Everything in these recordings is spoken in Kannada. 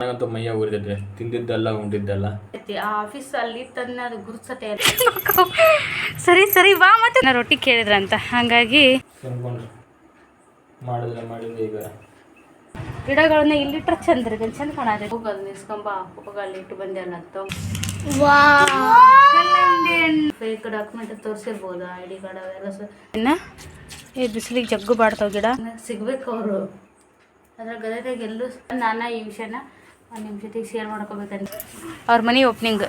ನನಗಂತೂ ಮೈಯ ಉರಿದಿದ್ರೆ ತಿಂದಿದ್ದೆಲ್ಲ ಉಂಡಿದ್ದೆಲ್ಲ. ಆ ಆಫೀಸ್ ಅಲ್ಲಿ ತನ್ನ ಅದು ಗುರುಸತೆ ಸರಿ ಸರಿ ಬಾ ಮತ್ತೆ. ನಾ ರೊಟ್ಟಿ ಕೇಳಿದ್ರಂತ ಹಾಗಾಗಿ ಮಾಡಿದ್ರೆ ಮಾಡಿದ್ರೆ ಈಗ. ಗಿಡಗಳನ್ನ ಇಲ್ಲಿಟ್ರೆ ಚಂದ ರೀ ಚಂದ ಕಾಣತ್ತೆ ಹೋಗಲ್ಲಿಟ್ಟು ನಿಸ್ಕೊಂಬ ಹೋಗಲ್ಲಿ ಇಟ್ಟು ಬಂದೆ ಅನ್ನತ್ತ ಫೇಕ್ ಡಾಕ್ಯುಮೆಂಟ್ ತೋರಿಸಿರ್ಬೋದು ಐ ಡಿ ಕಾರ್ಡ್ ಅವೆಲ್ಲ ಇನ್ನ? ಈ ಬಿಸಿಲಿಗೆ ಜಗ್ಗು ಬಾಡ್ತಾವ ಗಿಡ. ಸಿಗ್ಬೇಕು ಅವರು. ಅದ್ರ ಗದಗ ಎಲ್ಲೂ ನಾನಾ ಈ ವಿಷಯನ ನಿಮ್ಮ ಜೊತೆಗೆ ಶೇರ್ ಮಾಡ್ಕೋಬೇಕಂತ. ಅವ್ರ ಮನೆ ಓಪನಿಂಗ್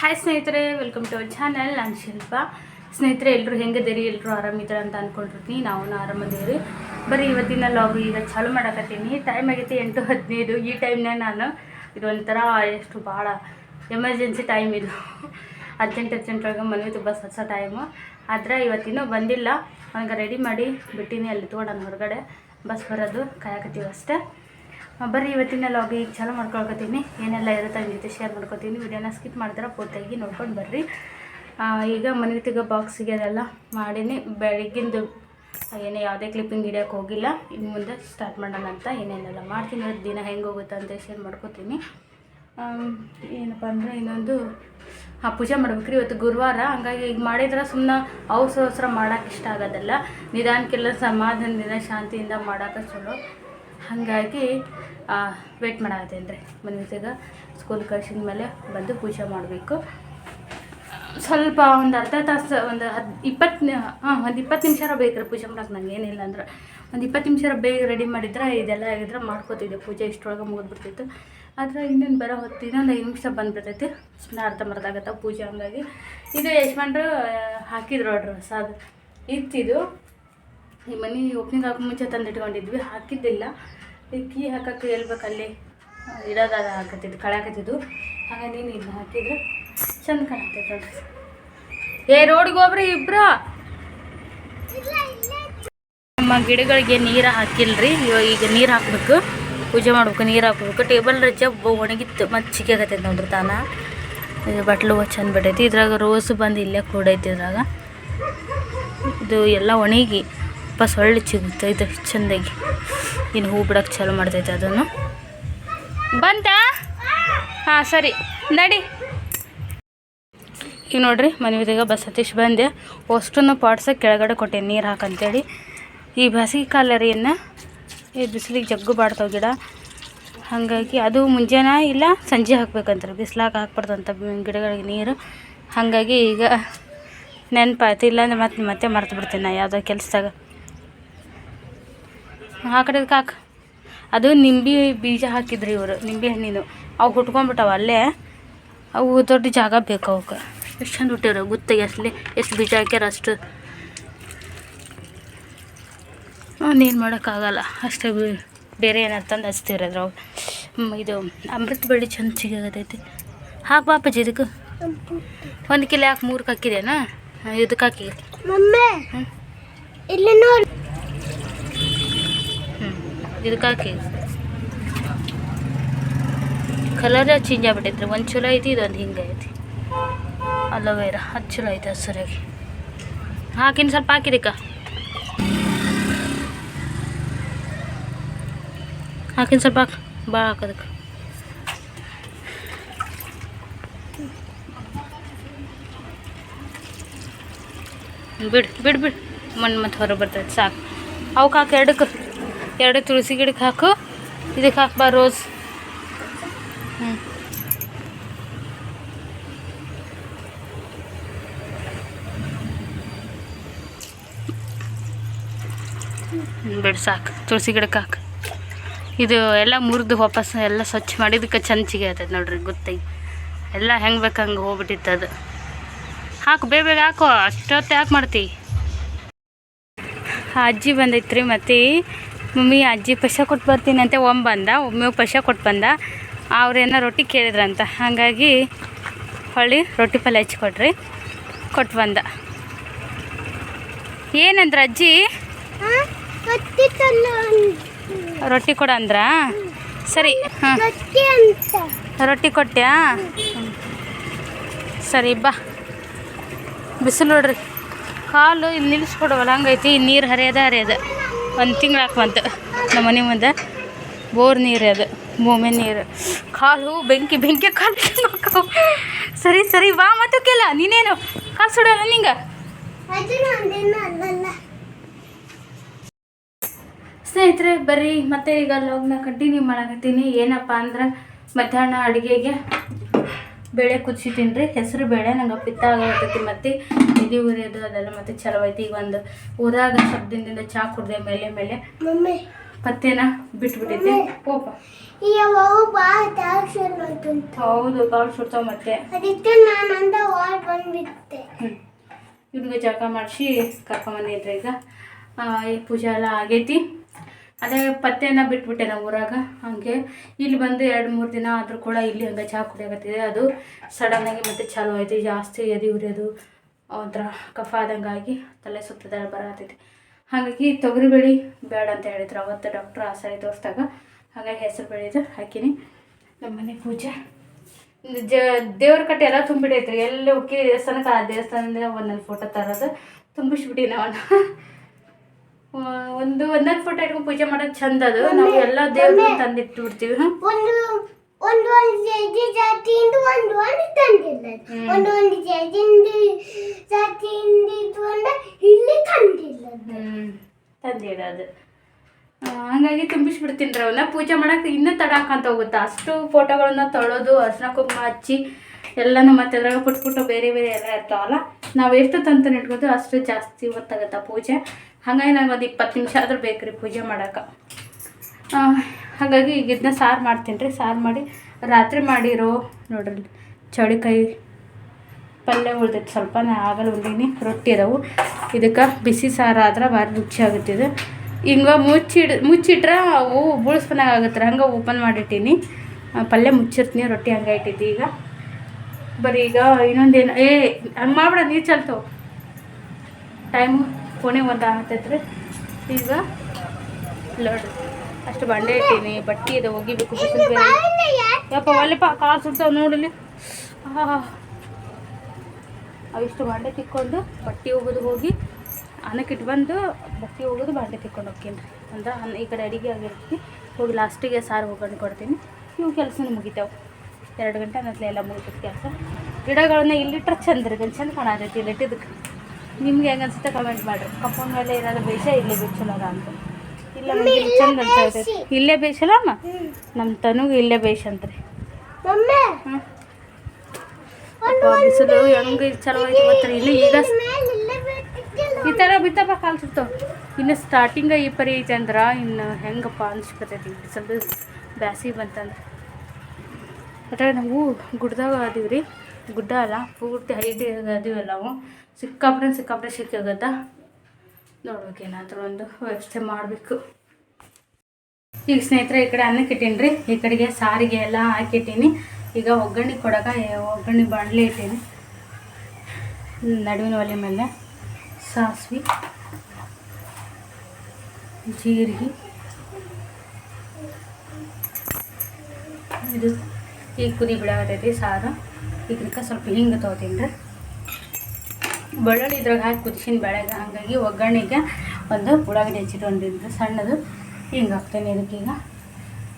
ಹಾಯ್ ಸ್ನೇಹಿತರೆ ವೆಲ್ಕಮ್ ಟು ಅವರ್ ಚಾನಲ್ ನಾನು ಶಿಲ್ಪ. ಸ್ನೇಹಿತರೆ ಎಲ್ಲರೂ ಹೆಂಗದಿರಿ ಎಲ್ಲರೂ ಆರಾಮಿದ್ದಾರೆ ಅಂತ ಅನ್ಕೊಂಡಿರ್ತೀನಿ. ನಾವು ಆರಾಮದೇವ್ರಿ. ಬರೀ ಇವತ್ತಿನ ಲಾಗ್ ಈಗ ಚಾಲು ಮಾಡಕತ್ತೀನಿ. ಟೈಮ್ ಆಗೈತಿ ಎಂಟು ಹದಿನೈದು. ಈ ಟೈಮ್ನಾಗ ನಾನು ಇದೊಂಥರ ಎಷ್ಟು ಭಾಳ ಎಮರ್ಜೆನ್ಸಿ ಟೈಮ್ ಇದು. ಅರ್ಜೆಂಟ್ ಅರ್ಜೆಂಟ್ ಒಳಗೆ ಮನೆ ತುಂಬ ಸಸ ಟೈಮು ಆದರೆ ಇವತ್ತಿನೂ ಬಂದಿಲ್ಲ. ನನಗೆ ರೆಡಿ ಮಾಡಿ ಬಿಟ್ಟಿನಿ ಅಲ್ಲಿ ತೊಗೊಂಡು ಹೊರಗಡೆ. ಬಸ್ ಬರೋದು ಕಾಯಕತ್ತೀವಿ ಅಷ್ಟೇ. ಬರ್ರಿ, ಇವತ್ತಿನ ಲಾಗ್ ಈಗ ಚಾಲು ಮಾಡ್ಕೊಳ್ಕೊತೀನಿ ಏನೆಲ್ಲ ಇರುತ್ತೆ ವಿಡಿಯೋ ಶೇರ್ ಮಾಡ್ಕೊತೀನಿ. ವಿಡಿಯೋನ ಸ್ಕಿಪ್ ಮಾಡ್ತಾರೆ ಪೂರ್ತಿಯಾಗಿ ನೋಡ್ಕೊಂಡು ಬರ್ರಿ. ಈಗ ಮನೆಗೆ ತೆಗೋ ಬಾಕ್ಸಿಗೆ ಅದೆಲ್ಲ ಮಾಡೀನಿ. ಬೆಳಗ್ಗಿಂದು, ಏನೇ ಯಾವುದೇ ಕ್ಲಿಪ್ಪಿಂಗ್ ಹಿಡಿಯೋಕೆ ಹೋಗಿಲ್ಲ. ಇನ್ನು ಮುಂದೆ ಸ್ಟಾರ್ಟ್ ಮಾಡೋಣ ಅಂತ ಏನೇನೆಲ್ಲ ಮಾಡ್ತೀನಿ. ಅದು ದಿನ ಹೆಂಗೆ ಹೋಗುತ್ತೆ ಅಂತ ಶೇರ್ ಮಾಡ್ಕೊತೀನಿ. ಏನಪ್ಪ ಅಂದರೆ ಇನ್ನೊಂದು, ಹಾಂ, ಪೂಜೆ ಮಾಡ್ಬೇಕ್ರಿ ಇವತ್ತು ಗುರುವಾರ. ಹಂಗಾಗಿ ಈಗ ಮಾಡಿದ್ರೆ ಸುಮ್ಮನೆ ಅವಸರ ಮಾಡೋಕೆ ಇಷ್ಟ ಆಗೋದಲ್ಲ. ನಿಧಾನಕ್ಕೆಲ್ಲ ಸಮಾಧಾನದಿಂದ, ಶಾಂತಿಯಿಂದ ಮಾಡೋಕೆ ಚಲೋ. ಹಾಗಾಗಿ ವೇಟ್ ಮಾಡತ್ತೇನೆ ರೀ ಸ್ಕೂಲ್ ಕಳ್ಸಿದ ಮೇಲೆ ಬಂದು ಪೂಜೆ ಮಾಡಬೇಕು. ಸ್ವಲ್ಪ ಒಂದು ಅರ್ಧ ತಾಸು, ಒಂದು ಹದ್, ಇಪ್ಪತ್ತು, ಹಾಂ, ಒಂದು ಇಪ್ಪತ್ತು ನಿಮಿಷ ಬೇಕ್ರಿ ಪೂಜೆ ಮಾಡೋಕೆ, ನಂಗೆ ಏನಿಲ್ಲ ಅಂದ್ರೆ. ಒಂದು ಇಪ್ಪತ್ತು ನಿಮಿಷ ಬೇಗ ರೆಡಿ ಮಾಡಿದ್ರೆ ಇದೆಲ್ಲ ಆಗಿದ್ರೆ ಮಾಡ್ಕೋತಿದ್ದೆ. ಪೂಜೆ ಇಷ್ಟೊಳಗೆ ಮುಗಿದ್ಬಿಡ್ತಿತ್ತು ಆದರೆ ಇನ್ನೊಂದು ಬರೋ ಹೊತ್ತು ಇನ್ನೊಂದು ಐದು ನಿಮಿಷ ಬಂದ್ಬಿಡ್ತೈತಿ ಸುಮ್ಮನೆ ಅರ್ಧ ಮರ್ಧ ಆಗತ್ತೆ ಪೂಜೆ ಹಂಗಾಗಿ. ಇದು ಯಜಮಾನ್ರು ಹಾಕಿದ್ರು ನೋಡ್ರಿ ಹೊಸದು ಇತ್ತಿದು ಈ ಮನೆ ಓಪನಿಂಗ್ ಆಗೋ ಮುಂಚೆ ತಂದಿಟ್ಕೊಂಡಿದ್ವಿ. ಹಾಕಿದ್ದಿಲ್ಲ. ಕೀ ಹಾಕಕ್ಕೆ ಎಲ್ಬೇಕು ಅಲ್ಲಿ. ಇಡೋದಾಗ ಹಾಕತ್ತಿದ್ದು ಕಳ್ಯಾಕತ್ತಿದ್ದು ಹಾಗಾಗಿ ನೀನು ಇದನ್ನ ಹಾಕಿದ್ರೆ ಚಂದ ಕಾಣುತ್ತೆ ನೋಡ್ರಿ ಏ ರೋಡ್ಗೆ ಹೋಗ್ರಿ ಇಬ್ರು? ನಮ್ಮ ಗಿಡಗಳಿಗೆ ನೀರು ಹಾಕಿಲ್ರಿ. ಇವಾಗ ಈಗ ನೀರು ಹಾಕ್ಬೇಕು. ಪೂಜೆ ಮಾಡ್ಬೇಕು, ನೀರು ಹಾಕ್ಬೇಕು. ಟೇಬಲ್ ರಜ್ಜ ಒಣಗಿತ್ತು, ಮತ್ತು ಚಿಕ್ಕಾಗತ್ತೈತೆ ನೋಡ್ರಿ ತಾನ. ಇದು ಬಟ್ಲು ಚಂದ ಬಿಟ್ಟೈತಿ. ಇದ್ರಾಗ ರೋಸ್ ಬಂದು ಇಲ್ಲೇ ಕೂಡೈತಿ ಇದ್ರಾಗ. ಇದು ಎಲ್ಲ ಒಣಗಿ ವಾಪಸ್ ಸೊಳ್ಳೆ ಚಿಗುತ್ತೆ ಇದು ಚೆಂದಾಗಿ. ಇನ್ನು ಹೂ ಬಿಡಕ್ಕೆ ಚಾಲು ಮಾಡ್ತೈತೆ ಅದನ್ನು. ಬಂತಾ? ಹಾಂ, ಸರಿ. ನಡಿ. ಈಗ ನೋಡ್ರಿ ಮನೆಯದಾಗ ಬಸ್ ಸತೀಶ್ ಬಂದೆ. ಅಷ್ಟನ್ನು ಪಾಟ್ಸ ಕೆಳಗಡೆ ಕೊಟ್ಟೆ, ನೀರು ಹಾಕಂತೇಳಿ. ಈ ಬೇಸಿಗೆ ಕಾಲರಿಯನ್ನು ಈ ಬಿಸಿಲಿಗೆ ಜಗ್ಗು ಬಾಡ್ತಾವೆ ಗಿಡ. ಹಾಗಾಗಿ ಅದು ಮುಂಜಾನೆ ಇಲ್ಲ, ಸಂಜೆ ಹಾಕ್ಬೇಕಂತಾರೆ. ಹಾಕ್ಬಾರ್ದು ಹಾಕ್ಬಾರ್ದಂತ ಗಿಡಗಳಿಗೆ ನೀರು. ಹಾಗಾಗಿ ಈಗ ನೆನಪಾಯ್ತು. ಇಲ್ಲಾಂದ್ರೆ ಮತ್ತೆ ಮತ್ತೆ ಮರ್ತು ಬಿಡ್ತೀನಿ ನಾ ಯಾವುದೋ ಕೆಲಸದಾಗ. ಆ ಕಡೆ ಕಾಕ್. ಅದು ನಿಂಬೆ ಬೀಜ ಹಾಕಿದ್ರಿ ಇವರು ನಿಂಬೆ ಹಣ್ಣಿನ ಅವು ಹುಟ್ಕೊಂಡ್ಬಿಟ್ಟಾವ ಅಲ್ಲೇ. ಅವು ದೊಡ್ಡ ಜಾಗ ಬೇಕು ಅವಕ್ಕೆ ಎಷ್ಟು ಚಂದ ಹುಟ್ಟಿವ್ರ ಗೊತ್ತ ಅಷ್ಟೇ ಎಷ್ಟು ಬೀಜ ಹಾಕ್ಯಾರ ಅಷ್ಟು. ಏನು ಮಾಡೋಕ್ಕಾಗಲ್ಲ ಅಷ್ಟೇ ಬೇರೆ ಏನಾರು ತಂದು ಹಚ್ತಿರೋದ್ರ ಇದು ಅಮೃತ ಬಳ್ಳಿ ಚಂದ ಸಿಗತೈತಿ ಹಾಕಿ ಬಾಪಜಿ ಇದಕ್ಕೆ. ಒಂದು ಕಿಲೋ ಹಾಕಿ ಮೂರಕ್ಕೆ ಹಾಕಿದೇನಾ ಇದಕ್ಕೆ ಹಾಕಿ ಹ್ಞೂ ಇಲ್ಲಿ ನೋಡಿ ಹ್ಞೂ ಇದಕ್ಕೆ ಹಾಕಿ ಕಲರೇ ಚೇಂಜ್ ಆಗ್ಬಿಟ್ಟೈತ್ರಿ? ಒಂದು ಚಲೋ ಐತಿ, ಇದೊಂದು ಹಿಂಗೆ ಐತಿ. ಅಲೋವೇರಾ ಅದು ಚಲೋ ಐತೆ ಹಸಿರಾಗಿ. ಹಾಕಿನ ಸ್ವಲ್ಪ ಹಾಕಿದಕ್ಕ ಹಾಕಿನ ಸ್ವಲ್ಪ ಹಾಕಿ ಭಾಳ ಹಾಕೋದಕ್ಕೆ. ಬಿಡು ಬಿಡು ಬಿಡು. ಮಣ್ಣು ಮತ್ತೆ ಹೊರಗೆ ಬರ್ತೈತೆ, ಸಾಕು. ಅವಕ್ಕೆ ಹಾಕಿ, ಎರಡಕ್ಕೆ. ಎರಡು ತುಳಸಿ ಗಿಡಕ್ಕೆ ಹಾಕು. ಇದಕ್ಕೆ ಹಾಕ್ಬಾ ರೋಸ್. ಹ್ಞೂ ಬಿಡು ಸಾಕು. ತುಳಸಿ ಗಿಡಕ್ಕೆ ಹಾಕು. ಇದು ಎಲ್ಲ ಮುರಿದು ವಾಪಸ್ ಎಲ್ಲ ಸ್ವಚ್ಛ ಮಾಡಿದಕ್ಕೆ ಚಂಚಿಗೆ ಆಯ್ತದೆ ನೋಡ್ರಿ ಗೊತ್ತಾಗಿ ಎಲ್ಲ ಹೆಂಗೆ ಬೇಕು ಹಂಗೆ ಹೋಗ್ಬಿಟ್ಟಿತ್ತು ಅದು. ಹಾಕು, ಬೇಗ ಬೇಗ ಹಾಕು. ಅಷ್ಟೊತ್ತು ಯಾಕೆ ಮಾಡ್ತಿ. ಅಜ್ಜಿ ಬಂದೈತ್ರಿ ಮತ್ತೆ ಮಮ್ಮಿ ಅಜ್ಜಿ ಪೈಸೆ ಕೊಟ್ಟು ಬರ್ತೀನಿ ಅಂತ ಒಮ್ಮೆ ಬಂದ ಒಮ್ಮೆ ಪೈಸೆ ಕೊಟ್ಟು ಬಂದ. ಅವ್ರೇನೋ ರೊಟ್ಟಿ ಕೇಳಿದ್ರಂತ. ಹಾಗಾಗಿ ಹೊಳ್ಳಿ ರೊಟ್ಟಿ ಪಲ್ಯ ಹಚ್ಕೊಟ್ರಿ ಕೊಟ್ಟು ಬಂದ. ಏನಂದ್ರ ಅಜ್ಜಿ? ರೊಟ್ಟಿ ಕೊಡ ಅಂದ್ರ. ಸರಿ ಹಾಂ. ರೊಟ್ಟಿ ಕೊಟ್ಟ್ಯಾ ಸರಿ ಬಾ. ಬಿಸಿಲು ನೋಡ್ರಿ. ಕಾಲು ಇಲ್ಲಿ ನಿಲ್ಲಿಸ್ಕೊಡವಲ್ಲ ಹಂಗೈತಿ ನೀರು ಹರಿಯೋದ ಹರಿಯೋದ. ಒಂದು ತಿಂಗ್ಳು ಹಾಕುವಂತ. ನಮ್ಮ ಮನೆ ಮುಂದೆ ಬೋರ್ ನೀರು ಅದು ಭೂಮಿ ನೀರು. ಕಾಲು, ಬೆಂಕಿ ಬೆಂಕಿ ಕಾಲು. ಸರಿ ಸರಿ, ಬಾ ಮತ್ತು ಕೆಲ, ನೀನೇನು? ಕಾಲು ಸುಡಲ್ಲ ನಿಂಗೆ? ಸ್ನೇಹಿತರೆ, ಬರ್ರಿ, ಮತ್ತೆ ಈಗ ಲಾಗ್ನ ಕಂಟಿನ್ಯೂ ಮಾಡಕತ್ತೀನಿ. ಏನಪ್ಪ ಅಂದ್ರೆ ಮಧ್ಯಾಹ್ನ ಅಡುಗೆಗೆ ಬೇಳೆ ಕುದಿಸಿ ರೀ ಹೆಸರು ಬೇಳೆ ನಂಗೆ ಪಿತ್ತ ಆಗತ್ತೈತಿ ಮತ್ತು ಎದೆ ಉರಿಯೋದು ಅದೆಲ್ಲ ಮತ್ತೆ ಚಲೋ ಐತಿ. ಈಗ ಒಂದು ಊರಾಗ ದಿನದಿಂದ ಚಹಾ ಕುಡ್ದೆ ಮೇಲೆ ಮೇಲೆ. ಮಮ್ಮಿ. ಪತ್ತೇನ ಬಿಟ್ಬಿಟ್ಟಿದ್ದೆ. ಪೋಪ ಹೌದು ಕಾಳು ಸುಡ್ತಾವ ಮತ್ತೆ. ಇವ್ನಿಗೆ ಜಳಕ ಮಾಡಿಸಿ ಕರ್ಕೊಂಬಂದಿದ್ರೆ ಈಗ. ಈ ಪೂಜೆ ಎಲ್ಲ ಆಗೈತಿ. ಅದೇ ಪತ್ತೆನ ಬಿಟ್ಬಿಟ್ಟೆ ನಾವು ಊರಾಗ. ಹಾಗೆ ಇಲ್ಲಿ ಬಂದು ಎರಡು ಮೂರು ದಿನ ಆದರೂ ಕೂಡ ಇಲ್ಲಿ ಹಂಗೆ ಚಹಾ ಕುಡಿಯಾಕತ್ತಿದೆ. ಅದು ಸಡನ್ನಾಗಿ ಮತ್ತೆ ಚಾಲು ಆಯಿತು. ಜಾಸ್ತಿ ಎದಿ ಉರಿಯೋದು, ಒಂಥರ ಕಫ ಆದಂಗಾಗಿ ತಲೆ ಸುತ್ತದ ಬರತೈತಿ ಹಾಗಾಗಿ ತೊಗರಿಬೇಳೆ ಬೇಡ ಅಂತ ಹೇಳಿದ್ರು ಅವತ್ತು ಡಾಕ್ಟ್ರ್ ಆ ಸರಿ ತೋರಿಸಿದಾಗ. ಹಾಗಾಗಿ ಹೆಸರು ಬೇಳೆದು ಹಾಕಿನಿ. ನಮ್ಮ ಮನೆ ಪೂಜೆ ಜ, ದೇವ್ರ ಕಟ್ಟೆ ಎಲ್ಲ ತುಂಬಿಡೈತ್ರಿ. ಎಲ್ಲಿ ಉಕ್ಕಿ ದೇವಸ್ಥಾನಕ್ಕೆ ಆ ದೇವಸ್ಥಾನದಿಂದ ಒಂದೊಂದು ಫೋಟೋ ತರೋದು ತುಂಬಿಸ್ಬಿಟ್ಟಿನ ಅವನ್ನ. ಒಂದು ಒಂದೊಂದು ಫೋಟೋ ಇಟ್ಕೊಂಡು ಪೂಜೆ ಮಾಡೋದು ಚಂದ ಅದು. ನಾವು ಎಲ್ಲ ದೇವ್ರನ್ನ ತಂದಿಟ್ಟು ಬಿಡ್ತೀವಿ ಒಂದು ಒಂದು ಒಂದು ಜಾತಿ ಜಾತಿಯಿಂದ ಒಂದು ಒಂದು ತಂದಿಲ್ಲ ಒಂದು ಒಂದು ಜಾತಿಯಿಂದ ಇಟ್ಕೊಂಡ ಇಲ್ಲಿ ತಂದಿಲ್ಲ ತಂದಿಡೋದು ಹಂಗಾಗಿ ತುಂಬಿಸ್ಬಿಡ್ತೀನಿ ರೀ ಅವನ್ನ ಪೂಜೆ ಮಾಡೋಕೆ ಇನ್ನೂ ತಡಾಕಂತ ಹೋಗುತ್ತೆ. ಅಷ್ಟು ಫೋಟೋಗಳನ್ನ ತೊಳೆದು ಅರ್ಶನ ಕುಂಕುಮ ಹಚ್ಚಿ ಎಲ್ಲನೂ ಮತ್ತೆ ಅದ್ರಾಗ ಪುಟ್ ಪುಟ್ಟು ಬೇರೆ ಬೇರೆ ಎಲ್ಲ ಇರ್ತಾವಲ್ಲ ನಾವು ಎಷ್ಟು ತಂತನ ಇಟ್ಕೋತೀವಿ ಅಷ್ಟು ಜಾಸ್ತಿ ಹೊತ್ತಾಗತ್ತೆ ಪೂಜೆ. ಹಾಗಾಗಿ ನನಗೆ ಒಂದು ಇಪ್ಪತ್ತು ನಿಮಿಷ ಆದರೂ ಬೇಕು ರೀ ಪೂಜೆ ಮಾಡೋಕೆ. ಹಾಗಾಗಿ ಈಗ ಇದನ್ನ ಸಾರು ಮಾಡ್ತೀನಿ ರೀ, ಸಾರು ಮಾಡಿ ರಾತ್ರಿ ಮಾಡಿರೋ ನೋಡ್ರಿ ಚೌಳಿಕಾಯಿ ಪಲ್ಯ ಉಳ್ದೈತೆ ಸ್ವಲ್ಪ ನಾನು ಆಗಲ್ಲ ಉಂಡೀನಿ, ರೊಟ್ಟಿ ಅದಾವು. ಇದಕ್ಕೆ ಬಿಸಿ ಸಾರು ಆದ್ರೆ ಭಾರಿ ರುಚಿ ಇದು. ಹಿಂಗೆ ಮುಚ್ಚಿಡ್, ಮುಚ್ಚಿಟ್ರೆ ಅವು ಬುಳಿಸ್ಪನಾಗ ಆಗುತ್ತೆ ಹಂಗೆ ಓಪನ್ ಮಾಡಿಟ್ಟೀನಿ. ಪಲ್ಯ ಮುಚ್ಚಿರ್ತೀನಿ, ರೊಟ್ಟಿ ಹಂಗೆ ಇಟ್ಟಿದ್ದೆ ಈಗ. ಬರೀ ಈಗ ಇನ್ನೊಂದೇನು, ಏ, ಹಂಗೆ ಮಾಡ್ಬಿಡ, ನೀರು ಚಲ್ತವು ಟೈಮು ಪುಣೆ ಒಂದು ಆಗ್ತೈತ್ರಿ ಈಗ ಲಡ್ ಅಷ್ಟು ಬಂಡೆ ಇಟ್ಟೀನಿ ಬಟ್ಟೆ ಇದೆ ಒಗಿಬೇಕು ಯಪ್ಪ ಒಲ್ಲಪ್ಪ ಕಾಲು ಸುಡ್ತಾವ ನೋಡಲಿ ಅವಿಷ್ಟು ಬಾಂಡೆ ತಿಕ್ಕೊಂಡು ಬಟ್ಟೆ ಒಗೆದು ಹೋಗಿ ಅನ್ನಕ್ಕೆ ಬಂದು ಬಟ್ಟೆ ಒಗೆದು ಬಾಂಡೆ ತಿಕ್ಕೊಂಡು ಹೋಗ್ತೀನಿ. ರೀ ಅಂದ್ರೆ ಅನ್ನ ಈ ಕಡೆ ಅಡುಗೆ ಆಗಿರ್ತೀನಿ ಹೋಗಿ ಲಾಸ್ಟಿಗೆ ಸಾರು ಒಗ್ಗರಣೆ ಕೊಡ್ತೀನಿ. ಇವು ಕೆಲಸನೂ ಮುಗಿತಾವೆ. ಎರಡು ಗಂಟೆ ಅನ್ನತ್ಲೆ ಎಲ್ಲ ಮುಗಿತೈತೆ ಕೆಲಸ. ಗಿಡಗಳನ್ನ ಇಲ್ಲಿಟ್ರೆ ಚಂದ ರೀ ಚಂದ ಕಾಣತೈತಿ ಇಲ್ಲಿಟ್ಟಿದ್ದಕ್ಕೆ. ನಿಮ್ಗೆ ಹೆಂಗೆ ಅನ್ಸುತ್ತೆ ಕಮೆಂಟ್ ಮಾಡ್ರಿ. ಕಪ್ಪನ ಮೇಲೆ ಏನಾದ್ರು ಬೇಷ ಇಲ್ಲೇ ಬೇಚಲದ ಅಂತ. ಇಲ್ಲ ಚಂದ ಅಂತ ಇಲ್ಲೇ ಬೇಷಲ್ಲ ಅಮ್ಮ? ನಮ್ಮ ತನುಗೆ ಇಲ್ಲೇ ಬೇಷ ಅಂತ್ರಿ. ಬಿಸಿಲು ಹೆಂಗೆ ಚಲೋ ಐತಿ ಗೊತ್ತ್ರಿ ಇಲ್ಲಿ ಈಗ ಈ ಥರ ಬಿತ್ತಪ್ಪ ಕಾಲು ಸುಡ್ತಾವ ಇನ್ನು ಸ್ಟಾರ್ಟಿಂಗ ಈ ಪರಿ ಐತೆ ಅಂದ್ರೆ ಇನ್ನು ಹೆಂಗಪ್ಪ ಅನ್ಸ್ಕೊತೈತಿ ಬಿಸಿಲು ಬ್ಯಾಸಿಗೆ ಬಂತಂದ್ರೆ. ಅದ್ರಾಗ ನಾವು ಗುಡ್ದಾಗ ಅದೀವಿ ರೀ ಗುಡ್ಡ ಅಲ್ಲ, ಪೂರ್ತಿ ಹೈಟ್ ಅದೀವಲ್ಲ ನಾವು ಸಿಕ್ಕಾಪಟ್ಟೆ ಸಿಕ್ಕಾಪಟ್ಟೆ ಸಿಕ್ಕಾಗತ್ತ ನೋಡ್ಬೇಕು ಏನಾದರೂ ಒಂದು ವ್ಯವಸ್ಥೆ ಮಾಡಬೇಕು. ಈಗ ಸ್ನೇಹಿತರೆ, ಈ ಕಡೆ ಅನ್ನಕ್ಕೆ ಇಟ್ಟೀನಿ ಈ ಕಡೆಗೆ ಸಾರಿಗೆ ಎಲ್ಲ ಹಾಕಿಟ್ಟೀನಿ. ಈಗ ಒಗ್ಗರಣೆ ಕೊಡೋಕೆ ಒಗ್ಗರಣೆ ಬಾಣಲೆ ಇಟ್ಟೀನಿ. ನಡುವಿನ ಒಲೆ ಮೇಲೆ ಸಾಸಿವೆ, ಜೀರಿಗೆ. ಇದು ಈಗ ಕುದಿ ಬಿಡಾಕತೈತಿ ಸಾರು. ಇದಕ್ಕೆ ಸ್ವಲ್ಪ ಹಿಂಗೆ ತೊಗೋತೀನಿ ರೀ. ಬೆಳ್ಳುಳ್ಳಿ ಇದ್ರಾಗ ಹಾಕಿ ಕುದಿಸಿನ ಬೆಳೆಗೆ ಹಾಗಾಗಿ ಒಗ್ಗರಣೆಗೆ ಒಂದು ಉಳ್ಳಾಗಡ್ಡಿ ಹಚ್ಚಿಟ್ಕೊಂಡಿದ್ದು ಸಣ್ಣದು ಹಿಂಗೆ ಹಾಕ್ತೇನೆ ಇದಕ್ಕೀಗ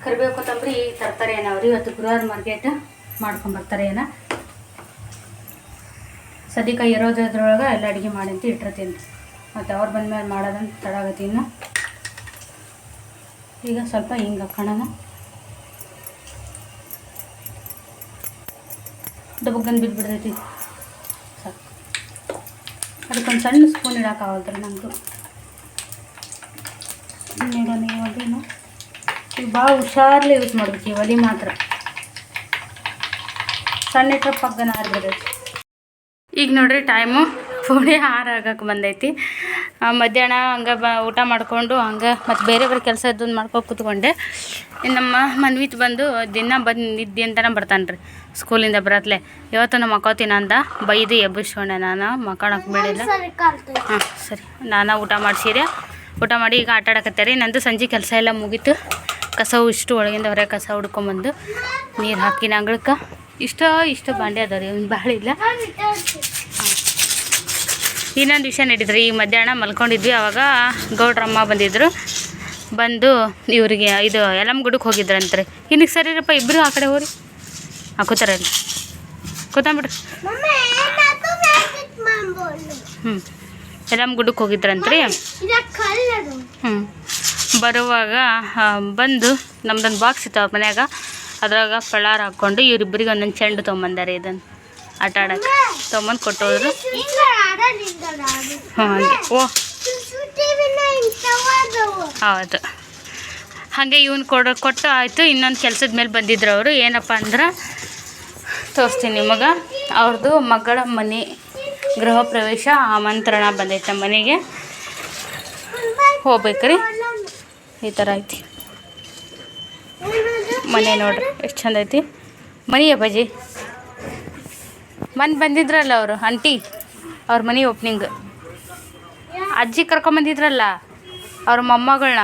ಕರಿಬೇವು ಕೊತ್ತಂಬರಿ ಈಗ ತರ್ತಾರೆ ಏನವ್ರಿ ಇವತ್ತು ಗುರುವಾರ ಮಾರ್ಕೆಟ್ ಮಾಡ್ಕೊಂಬರ್ತಾರೆ ಏನೋ. ಸದ್ಯಕ್ಕೆ ಇರೋದ್ರೊಳಗೆ ಎಲ್ಲ ಅಡುಗೆ ಮಾಡಿ ಅಂತ ಇಟ್ಟಿರ್ತೀನಿ. ಮತ್ತು ಅವ್ರು ಬಂದ್ಮೇಲೆ ಮಾಡೋದಂತ ತಡ ಇನ್ನು. ಈಗ ಸ್ವಲ್ಪ ಹಿಂಗೆ ಹಾಕೋಣ ಡಬ್ಬಗನ್ ಬಿದ್ದುಬಿಡ್ತೈತಿ ಅದಕ್ಕೊಂದು ಸಣ್ಣ ಸ್ಪೂನ್ ಇಡೋಕ್ಕಾಗಲ್ರಿ ನಮ್ಮದು ನೋಡೋಣ ಈ ಒಲೆನು ಈಗ ಭಾಳ ಹುಷಾರ್ಲಿ ಯೂಸ್ ಮಾಡ್ಬೇಕು ಒಲೆ ಮಾತ್ರ. ಸಣ್ಣ ಇಟ್ಟರೆ ಪಕ್ಕನ ಆರ್ಬಿಡೈತಿ ಈಗ ನೋಡ್ರಿ ಟೈಮು ಪುಣೆ ಹಾರಾಗಕ್ಕೆ ಬಂದೈತಿ. ಮಧ್ಯಾಹ್ನ ಹಂಗೆ ಬ, ಊಟ ಮಾಡಿಕೊಂಡು ಹಂಗೆ ಮತ್ತು ಬೇರೆ ಬೇರೆ ಕೆಲಸ ಇದ್ದೊಂದು ಮಾಡ್ಕೊಂಡು ಕೂತ್ಕೊಂಡೆ. ನಮ್ಮ ಮನ್ವಿತ್ ಬಂದು ದಿನ ಬಂದು ನಿದ್ದೆ ಬರ್ತಾನೆ ರೀ ಸ್ಕೂಲಿಂದ ಬರತ್ಲೆ. ಇವತ್ತು ನಮ್ಮ ಮಕ್ಕೋತೀನಿ ಅಂದ, ಬೈದು ಎಬ್ಬಿಸ್ಕೊಂಡೆ ನಾನು ಮಕ್ಕಳಕ್ಕೆ ಬೇಡಿಲ್ಲ ಸರಿ ಹಾಂ, ಸರಿ. ನಾನು ಊಟ ಮಾಡಿಸಿದೆ ಊಟ ಮಾಡಿ ಈಗ ಆಟ ರೀ ನಂದು ಸಂಜೆ ಕೆಲಸ ಎಲ್ಲ ಮುಗೀತು. ಕಸ ಇಷ್ಟು ಒಳಗಿಂದ ಹೊರ ಕಸ ಹುಡ್ಕೊಂಬಂದು ನೀರು ಹಾಕಿನ ಅಂಗಳಕ್ಕೆ ಇಷ್ಟ ಇಷ್ಟ ಬಾಂಡೆ ಅದಾವ ರೀ ಭಾಳ ಇಲ್ಲ. ಇನ್ನೊಂದು ವಿಷಯ ನಡೀತಾರೆ. ಈ ಮಧ್ಯಾಹ್ನ ಮಲ್ಕೊಂಡಿದ್ವಿ ಅವಾಗ ಗೌಡ್ರಮ್ಮ ಬಂದಿದ್ದರು ಬಂದು ಇವರಿಗೆ ಇದು ಯಲಮ್ ಗುಡಕ್ಕೆ ಹೋಗಿದ್ರಂತ್ರಿ. ಇನ್ನಿಗೆ ಸರಿರಪ್ಪ ಇಬ್ಬರು ಆ ಕಡೆ ಹೋರಿ. ಹಾಂ ಕೂತಂಬಿಡ್ರಿ ಅಲ್ಲಿ ಮಾಡ್ಬೋದು ಹ್ಞೂ ಯಲಮ್ ಗುಡಕ್ಕೆ ಹೋಗಿದ್ರಂತ್ರಿ. ಹ್ಞೂ ಬರುವಾಗ ಬಂದು ನಮ್ದೊಂದು ಬಾಕ್ಸ್ ಇತ್ತು ಅವ್ರ ಮನ್ಯಾಗ. ಅದ್ರಾಗ ಪಳಾರ ಹಾಕ್ಕೊಂಡು ಇವ್ರಿಬ್ಬರಿಗೆ ಒಂದೊಂದು ಚೆಂಡು ತೊಗೊಂಬಂದಾರೆ ಇದನ್ನು ಆಟ ಆಡಕ್ಕೆ ತೊಗೊಂಬಂದು ಕೊಟ್ಟೋದ್ರು. ಹ್ಞೂ ಓ. ಹೌದು. ಹಾಗೆ ಇವನು ಕೊಡೋ ಕೊಟ್ಟು ಆಯಿತು. ಇನ್ನೊಂದು ಕೆಲಸದ ಮೇಲೆ ಬಂದಿದ್ರು ಅವರು. ಏನಪ್ಪ ಅಂದ್ರೆ, ತೋರಿಸ್ತೀನಿ ನಿಮಗೆ. ಅವ್ರದ್ದು ಮಗಳ ಮನೆ, ಗೃಹ ಪ್ರವೇಶ ಆಮಂತ್ರಣ ಬಂದೈತೆ ಮನೆಗೆ. ಹೋಗ್ಬೇಕ್ರಿ. ಈ ಥರ ಐತಿ. ಮನೆ ನೋಡ್ರಿ. ಎಷ್ಟು ಚಂದ ಐತಿ. ಮನೆಯ ಅಪ್ಪಾಜಿ ಮನೆ ಬಂದಿದ್ರಲ್ಲ ಅವರು ಆಂಟಿ ಅವ್ರ ಮನೆ ಓಪ್ನಿಂಗ್ ಅಜ್ಜಿ ಕರ್ಕೊಂಬಂದಿದ್ರಲ್ಲ ಅವ್ರ ಮೊಮ್ಮಗಳನ್ನ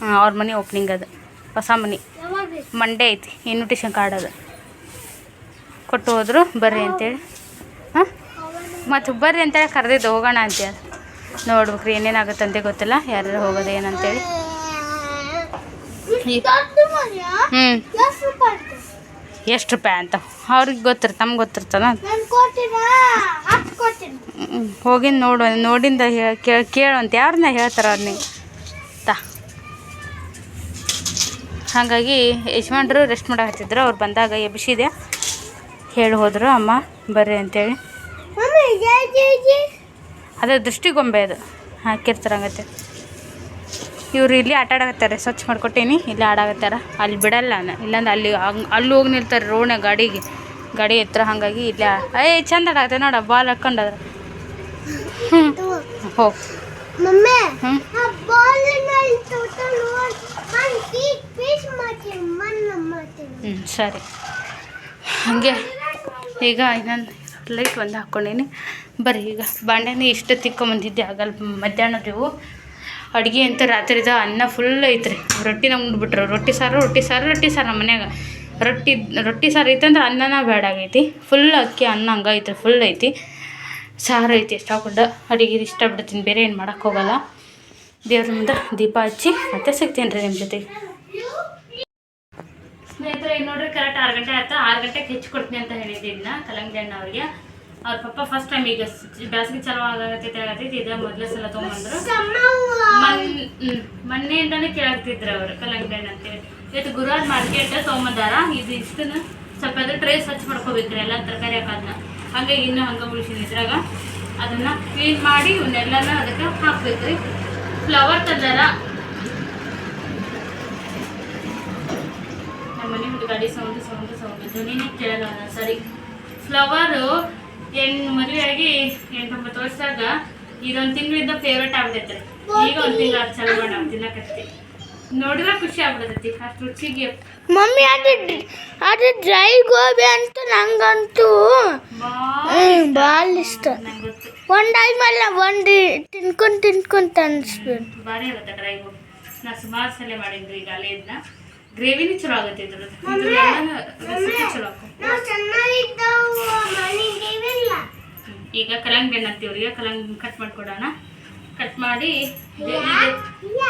ಹಾಂ, ಅವ್ರ ಮನೆ ಓಪ್ನಿಂಗ್ ಅದು, ಹೊಸ ಮನೆ. ಮಂಡೇ ಐತಿ ಇನ್ವಿಟೇಷನ್ ಕಾರ್ಡ್ ಅದು. ಕೊಟ್ಟು ಹೋದ್ರು, ಬರ್ರಿ ಅಂತೇಳಿ. ಹಾಂ? ಮತ್ತು ಬರ್ರಿ ಅಂತೇಳಿ ಕರೆದಿದ್ದು, ಹೋಗೋಣ ಅಂತೇಳಿ ನೋಡ್ಬೇಕ್ರಿ ಅಂತ ಗೊತ್ತಿಲ್ಲ, ಯಾರ್ಯಾರು ಹೋಗೋದು, ಏನಂತೇಳಿ. ಹ್ಞೂ ಎಷ್ಟು ರೂಪಾಯಿ ಅಂತ? ಅವ್ರಿಗೆ ಗೊತ್ತಿರ್ ತಮ್ಗೆ ಗೊತ್ತಿರ್ತದ? ಹೋಗಿಂದ ನೋಡು ನೋಡಿಂದ ಕೇಳು ಅಂತ. ಯಾರನ್ನ ಹೇಳ್ತಾರ ಅವ್ರನ್ನ ತಾ. ಹಾಗಾಗಿ ಯಜಮಾನ್ರು ರೆಸ್ಟ್ ಮಾಡಾಕತ್ತಿದ್ರು ಅವ್ರು ಬಂದಾಗ ಎಬ್ಸಿದೆ ಹೇಳಿ ಹೋದರು. ಅಮ್ಮ ಬರ್ರಿ ಅಂತೇಳಿ. ಅದೇ ದೃಷ್ಟಿಗೊಂಬೆ ಅದು. ಹಾಕಿರ್ತಾರೆ ಹಂಗತ್ತೆ ಇವ್ರು ಇಲ್ಲಿ ಆಟ ಆಡಕತ್ತಾರೆ ಸ್ವಚ್ಛ ಮಾಡ್ಕೊಟ್ಟೇನಿ ಇಲ್ಲಿ ಆಡಾಕತ್ತಾರ. ಅಲ್ಲಿ ಬಿಡಲ್ಲ ನಾನು ಇಲ್ಲಾಂದ್ರೆ ಅಲ್ಲಿ ಹಂಗ್ ಅಲ್ಲಿ ಹೋಗಿ ನಿಲ್ತಾರೆ ರೋಣ ಗಾಡಿಗೆ. ಗಾಡಿ ಎತ್ತರ ಹಾಗಾಗಿ ಇಲ್ಲಿ ಏ ಚಂದ ಆಡಾಕತ್ತೆ ನೋಡ ಬಾಲ್ ಹಾಕೊಂಡ್ರ ಹ್ಞೂ ಹೋಗಿ ಹ್ಞೂ ಸರಿ. ಹಾಗೆ. ಈಗ ಇನ್ನೊಂದು ಲೈಟ್ ಒಂದು ಹಾಕ್ಕೊಂಡೇನಿ. ಬರ್ರಿ ಈಗ ಬಾಂಡೆನೇ ಇಷ್ಟು ತಿಕ್ಕೊಂಬಂದಿದ್ದೆ ಆಗಲ್ಲ ಮಧ್ಯಾಹ್ನದವು ಅಡುಗೆ ಅಂತ ರಾತ್ರಿದ ಅನ್ನ ಫುಲ್ ಐತ್ರಿ. ರೊಟ್ಟಿನ ಉಂಡ್ಬಿಟ್ರು. ರೊಟ್ಟಿ ಸಾರು ರೊಟ್ಟಿ ಸಾರು ರೊಟ್ಟಿ ಸಾರು ನಮ್ಮ ಮನ್ಯಾಗ. ರೊಟ್ಟಿ ರೊಟ್ಟಿ ಸಾರು ಐತಂದ್ರೆ ಅನ್ನನ ಬೇಡ ಆಗೈತಿ. ಫುಲ್ ಅಕ್ಕಿ, ಅನ್ನ ಹಂಗೆ ಐತ್ರಿ. ಫುಲ್ ಐತಿ. ಸಾರು ಐತಿ ಎಷ್ಟು ಹಾಕೊಂಡು. ಅಡುಗೆ ಇಷ್ಟ ಬಿಡ್ತೀನಿ ಬೇರೆ ಏನು ಮಾಡೋಕ್ಕೆ ಹೋಗಲ್ಲ. ದೇವ್ರ ಮುಂದೆ ದೀಪ ಹಚ್ಚಿ ಮತ್ತೆ ಸಿಗ್ತೀನಿ ರೀ ನಿಮ್ಮ ಜೊತೆಗೆ. ಸ್ನೇಹಿತರೆ ಈಗ ನೋಡ್ರಿ ಕರೆಕ್ಟ್ ಆರು ಗಂಟೆ ಆಯ್ತು? ಆರು ಗಂಟೆಗೆ ಹೆಚ್ಚು ಕೊಡ್ತೀನಿ ಅಂತ ಹೇಳಿದ್ದೆ ಇದನ್ನ ಕಲಂಗಡಿ ಹಣ್ಣು ಅವ್ರಿಗೆ. ಅವ್ರ ಪಪ್ಪ ಫಸ್ಟ್ ಟೈಮ್ ಈಗ ಬ್ಯಾಸಗಿ ಚಲೋ ಆಗತ್ತೈತೆ ಆಗತ್ತೈತಿ ಇದೇ ಮೊದಲೇ ಸಲ ತೊಗೊಂಬಂದ್ರು. ಮನ್ ಹ್ಮ್. ಮೊನ್ನೆಯಿಂದಾನೇ ಕೇಳ್ತಿದ್ರು ಅವರು ಕಲಂಗಡಿ ಹಣ್ಣು ಅಂತೇಳಿ ಇವತ್ತು ಗುರುವಾರ ಮಾರ್ಕೆಟ್ ತೊಗೊಂಬಂದಾರ, ಇದು ಇಷ್ಟನ್ನು ಸ್ವಲ್ಪ ಅದ್ರ ಟ್ರೇ ಸ್ವಚ್ಛ ಮಾಡ್ಕೋಬೇಕ್ರಿ ಎಲ್ಲ ತರಕಾರಿ ಹಾಕೋದನ್ನ ಹಂಗೆ ಇನ್ನೂ ಹಂಗೆ ಉಳಿಸಿನ ಇದ್ರಾಗ. ಅದನ್ನು ಕ್ಲೀನ್ ಮಾಡಿ ಇವನ್ನೆಲ್ಲನೂ ಅದಕ್ಕೆ ಹಾಕ್ಬೇಕ್ರಿ ಫ್ಲವರ್ ತಂದಾರ. ನಮ್ಮ ಮನೆ ಗಾಡಿ ಸೌಂಡ್ ಸೌಂಡ್ ಸೌಂಡ್. ಧ್ವನಿನೇ ಕೇಳಲ್ಲ ಸರಿ. ಫ್ಲವರು ಹೆಣ್ಣು ಮದುವೆ ಆಗಿ ಎಂಟೊಂಬತ್ತು ವರ್ಷದಾಗ ಇದೊಂದು ತಿಂಗಳಿಂದ ಫೇವ್ರೇಟ್ ಆಗ್ಬಿಟ್ಟೈತೆ ಈಗ ಒಂದು ತಿಂಗಳು ಚಲೋ ಮಾಡ ತಿನ್ನಕತ್ತಿ ನೋಡಿದ್ರೆ ಖುಷಿ ಆಗ್ಬಿಡತೈತಿ ಅಷ್ಟು ರುಚಿಗೆ ಮಮ್ಮಿ ಅದು ಅದು ಡ್ರೈ ಗೋಬಿ ಅಂತ ನಂಗಂತೂ ಭಾಳ ಇಷ್ಟ. ಒಂದ್ ಗೊತ್ತು. ಒಂದು ತಿನ್ಕೊಂಡು ತಿನ್ಕೊಂತ ಅನ್ಸ್ಬಿಟ್ಟು ಭಾರಿ ಆಗುತ್ತೆ ಡ್ರೈ ಗೋಬಿ. ನಾ ಸುಮಾರು ಸಲ ಮಾಡಿದ್ದು ಈಗ ಅಲ್ಲೇ ಇದನ್ನ ಗ್ರೇವಿನೂ ಚಲೋ ಆಗುತ್ತೆ ಇದ್ರದ್ದು. ಇದ್ರದ್ದು ಚಲೋ ಈಗ ಕಲಂಗಡಿ ಹಣ್ಣು ಅಂತೀವ್ರಿಗೆ ಕಲಂಗಡಿ ಕಟ್ ಮಾಡ್ಕೊಡೋಣ. ಕಟ್ ಮಾಡಿ ದೇ- ಈಗ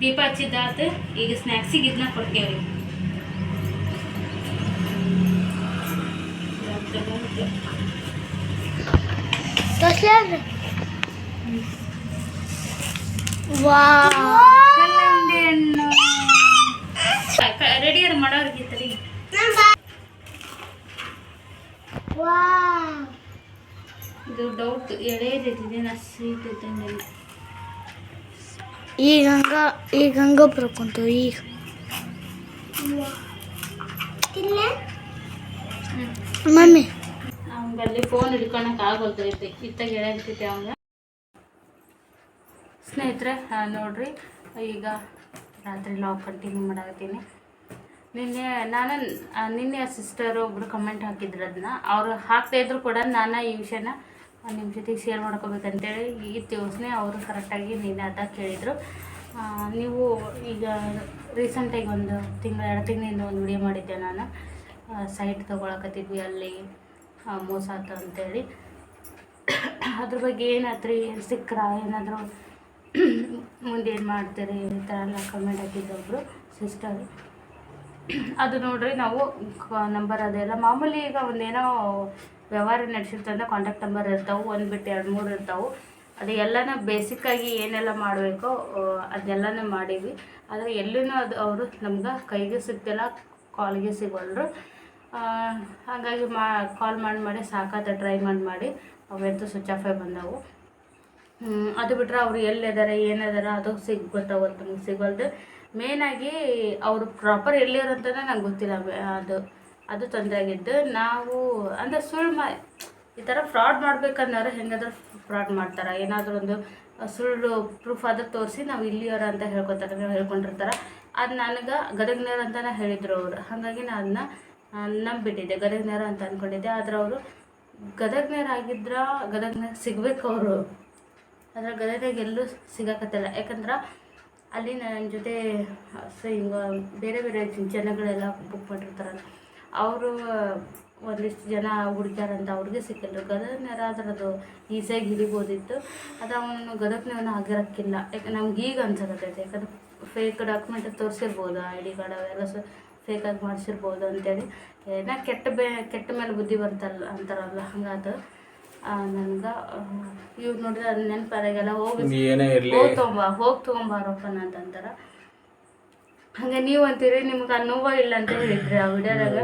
ದೀಪ ಹಚ್ಚಿದ್ದಾತು ಈಗ ಸ್ನ್ಯಾಕ್ಸಿಗೆ ಇದನ್ನ ಕೊಡ್ತೇವ್ರಿ. ವಾ ಕಲ್ಲಂಗಡಿ ಹಣ್ಣು. ರೆಡಿ ಯಾರು ಮಾಡೋರಿಗೆ ತಡಿ ವಾ ಇದು ಡೌಟ್ ಎಳೆಯದಿದೆ ನಾ ಸ್ವೀಟ್ ಇದ್ದಂಗೆ ಈಗ ಹಂಗ ಈಗ ಹಂಗ ಬರ್ಕೊಂತು ಈಗ. ಮಮ್ಮಿ. ಅವ್ನಿಗೆ ಅಲ್ಲಿ ಫೋನ್ ಹಿಡ್ಕೊಳಕ್ ಆಗೋದೈತೆ ಇತ್ತಾಗ ಎಳೆಯತೈತಿ ಅವಂಗ? ಸ್ನೇಹಿತರೆ ನೋಡ್ರಿ ಈಗ ರಾತ್ರಿ ಲಾಗ್ ಕಂಟಿನ್ಯೂ ಮಾಡಾಕತ್ತೀನಿ. ನಿನ್ನೆ ನಾನು ನಿನ್ನೆ ಸಿಸ್ಟರ್ ಒಬ್ರು ಕಮೆಂಟ್ ಹಾಕಿದ್ರು ಅದನ್ನ ಅವ್ರು ಹಾಕ್ತಾ ಇದ್ರು ಕೂಡ ನಾನು ಈ ವಿಷಯನ ನಿಮ್ಮ ಜೊತೆಗೆ ಶೇರ್ ಮಾಡ್ಕೋಬೇಕಂತೇಳಿ ಈ ಯೋಚನೆ ಅವರು ಕರೆಕ್ಟಾಗಿ ನಿನ್ನೆ ಅದ ಕೇಳಿದರು. ನೀವು ಈಗ ರೀಸೆಂಟಾಗಿ ಒಂದು ತಿಂಗಳು, ಎರಡು ತಿಂಗಳಿಂದ ಒಂದು ವಿಡಿಯೋ ಮಾಡಿದ್ದೆ ನಾನು. ಸೈಟ್ ತೊಗೊಳಕತ್ತಿದ್ವಿ ಅಲ್ಲಿ ಮೋಸ ಆತ ಅಂತೇಳಿ. ಅದ್ರ ಬಗ್ಗೆ ಏನಾದ್ರಿ ಸಿಕ್ಕ್ರ, ಏನಾದರೂ ಮುಂದೇನು ಮಾಡ್ತೀರಿ ಈ ಥರ ಎಲ್ಲ ಕಮೆಂಟ್ ಹಾಕಿದ್ರು ಒಬ್ಬರು ಸಿಸ್ಟರ್ ಅದು ನೋಡ್ರಿ ನಾವು ನಂಬರ್ ಅದೆಲ್ಲ ಮಾಮೂಲಿ ಈಗ ಒಂದೇನೋ ವ್ಯವಹಾರ ನಡೆಸಿರ್ತಂದ್ರೆ ಕಾಂಟ್ಯಾಕ್ಟ್ ನಂಬರ್ ಇರ್ತಾವೆ, ಒಂದು ಬಿಟ್ಟು ಎರಡು ಮೂರು ಇರ್ತಾವೆ. ಅದು ಎಲ್ಲನ ಬೇಸಿಕ್ಕಾಗಿ ಏನೆಲ್ಲ ಮಾಡಬೇಕೋ ಅದೆಲ್ಲನೂ ಮಾಡೀವಿ ಆದರೆ ಎಲ್ಲೂ ಅದು ಅವರು ನಮ್ಗೆ ಕೈಗೆ ಸಿಗ್ತಿಲ್ಲ ಕಾಲ್ಗೆ ಸಿಗೋಲ್ರು. ಹಾಗಾಗಿ ಮಾ ಕಾಲ್ ಮಾಡಿ ಮಾಡಿ, ಸಾಕಾತ ಟ್ರೈ ಮಾಡಿ ಮಾಡಿ, ಅವೆಂತೂ ಸ್ವಿಚ್ ಆಫೇ ಬಂದವು. ಅದು ಬಿಟ್ರೆ ಅವ್ರು ಎಲ್ಲಿದ್ದಾರೆ ಏನಿದ್ದಾರೆ ಅದು ಸಿಗ್ ಗೊತ್ತಾಗೋದು ನಮ್ಗೆ ಸಿಗೋಲ್ದು. ಮೇನಾಗಿ ಅವರು ಪ್ರಾಪರ್ ಎಲ್ಲಿರಂತಲೇ ನಂಗೆ ಗೊತ್ತಿಲ್ಲ ಅದು ಅದು ತೊಂದರೆ ಆಗಿದ್ದು. ನಾವು, ಅಂದರೆ ಸುಳ್ಳು ಮಾ, ಈ ಥರ ಫ್ರಾಡ್ ಮಾಡ್ಬೇಕನ್ನೋರು ಹೆಂಗಾದ್ರೂ ಫ್ರಾಡ್ ಮಾಡ್ತಾರೆ. ಏನಾದರೂ ಒಂದು ಸುಳ್ಳು ಪ್ರೂಫ್ ಆದ್ರೆ ತೋರಿಸಿ ನಾವು ಇಲ್ಲಿಯವ್ರ ಅಂತ ಹೇಳ್ಕೊತಾರೆ, ನಾವು ಹೇಳ್ಕೊಂಡಿರ್ತಾರೆ. ಅದು ನನಗೆ ಗದಗ್ನವ್ರು ಅಂತಲೇ ಹೇಳಿದರು ಅವರು. ಹಾಗಾಗಿ ನಾನು ಅದನ್ನ ನಂಬಿಟ್ಟಿದ್ದೆ ಗದಗ್ನೇರ ಅಂತ ಅಂದ್ಕೊಂಡಿದ್ದೆ ಆದರೆ ಅವರು ಗದಗ್ನವ್ರು ಆಗಿದ್ರ ಗದಗ್ನಾಗ ಸಿಗ್ಬೇಕು ಅವರು. ಅದ್ರ ಗದಗ್ನಾಗ ಎಲ್ಲೂ ಸಿಗಕತ್ತಿಲ್ಲ. ಯಾಕಂದ್ರೆ ಅಲ್ಲಿ ನನ್ನ ಜೊತೆ ಹಿಂಗೆ ಬೇರೆ ಬೇರೆ ಜನಗಳೆಲ್ಲ ಬುಕ್ ಮಾಡಿರ್ತಾರೆ ಅವರು ಒಂದಿಷ್ಟು ಜನ ಹುಡುಕ್ಯಾರಂತ ಅವ್ರಿಗೆ ಸಿಕ್ಕಿಲ್ಲ ಗದಗ್ನಾರ ಆದ್ರೆ ಅದು ಈಸಿಯಾಗಿ ಹಿಡಿಬೋದಿತ್ತು. ಅದು ಅವನು ಗದಗ್ನವನ್ನ ಆಗಿರೋಕ್ಕಿಲ್ಲ. ಯಾಕೆ, ನಮ್ಗೆ ಈಗ ಅನ್ಸಕತ್ತೈತೆ. ಯಾಕಂದ್ರೆ ಫೇಕ್ ಡಾಕ್ಯುಮೆಂಟ್ ತೋರಿಸಿರ್ಬೋದು ಐ ಡಿ ಕಾರ್ಡ್ ಅವೆಲ್ಲ ಸೊ ಫೇಕಾಗಿ ಮಾಡಿಸಿರ್ಬೋದು ಅಂತೇಳಿ. ಏನೋ ಕೆಟ್ಟ ಬೇ, ಕೆಟ್ಟ ಮೇಲೆ ಬುದ್ಧಿ ಬರ್ತಲ್ಲ ಅಂತಾರಲ್ಲ, ಹಂಗಾತು. ನನ್ಗೆ ಇವ್ರು ನೋಡಿದ್ರೆ ಅದು ನೆನಪಾದಾಗೆಲ್ಲ ಹೋಗಿ ಹೋಗಿ ತೊಗೊಂಬ ಹೋಗಿ ತೊಗೊಂಬಾರಪ್ಪನ ಅಂತಂತಾರೆ ಹಂಗೆ ನೀವು ಅಂತೀರಿ ನಿಮ್ಗೆ ಆ ನೋವ ಇಲ್ಲ ಅಂತ ಹೇಳಿದ್ರಿ ಆ ವಿಡಿಯೋದಾಗ.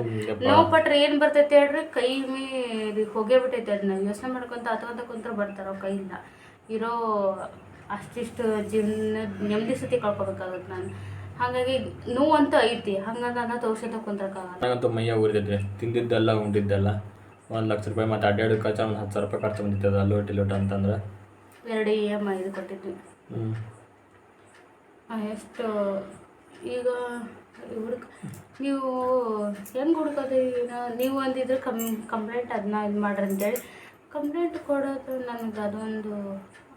ನೋವು ಪಟ್ರೆ ಏನು ಬರ್ತೈತೆ ಹೇಳ್ರಿ? ಕೈ ಮೀರಿ ಹೋಗೇ ಬಿಟ್ಟೈತೆ ಅದನ್ನ ಯೋಚನೆ ಮಾಡ್ಕೊಂತ ಅಥವಾ ಕುಂತ್ರ ಬರ್ತಾರೋ ಕೈಯಿಂದ ಇರೋ ಅಷ್ಟಿಷ್ಟು ಜೀವನ ನೆಮ್ಮದಿ ಸತಿ ಕಳ್ಕೊಬೇಕಾಗುತ್ತೆ ನಾನು. ಹಾಗಾಗಿ ನೋವು ಅಂತ ಐತಿ. ಹಂಗಂತ ನಾನು ತೋರ್ಸಂತ ಕುಂತ್ರಕ್ಕಾಗಲ್ಲ. ನನಗಂತೂ ಮೈಯ ಊರಿದೆ ತಿಂದಿದ್ದಲ್ಲ ಉಂಡಿದ್ದೆಲ್ಲ. ಒಂದು ಲಕ್ಷ ರೂಪಾಯಿ ಮತ್ತು ಅಡ್ಡಾಡಿ ಖರ್ಚು ಒಂದು ಹತ್ತು ಸಾವಿರ ರೂಪಾಯಿ ಖರ್ಚು ಬಂದಿತ್ತು ಅದು ಲೋಟಿ ಇಲ್ಲಿ ಅಂತಂದ್ರೆ. ಎರಡು ಇ ಎಂ ಐ ಇದು ಕೊಟ್ಟಿದ್ವಿ. ಎಷ್ಟು ಈಗ ಹುಡುಕ ನೀವು ಹೆಂಗೆ ಹುಡುಕೋದು ಈಗ ನೀವು ಒಂದಿದ್ರೆ ಕಮ್ ಕಂಪ್ಲೇಂಟ್ ಅದನ್ನ ಇದು ಮಾಡ್ರಿ ಅಂತೇಳಿ. ಕಂಪ್ಲೇಂಟ್ ಕೊಡೋದು ನನಗೆ ಅದೊಂದು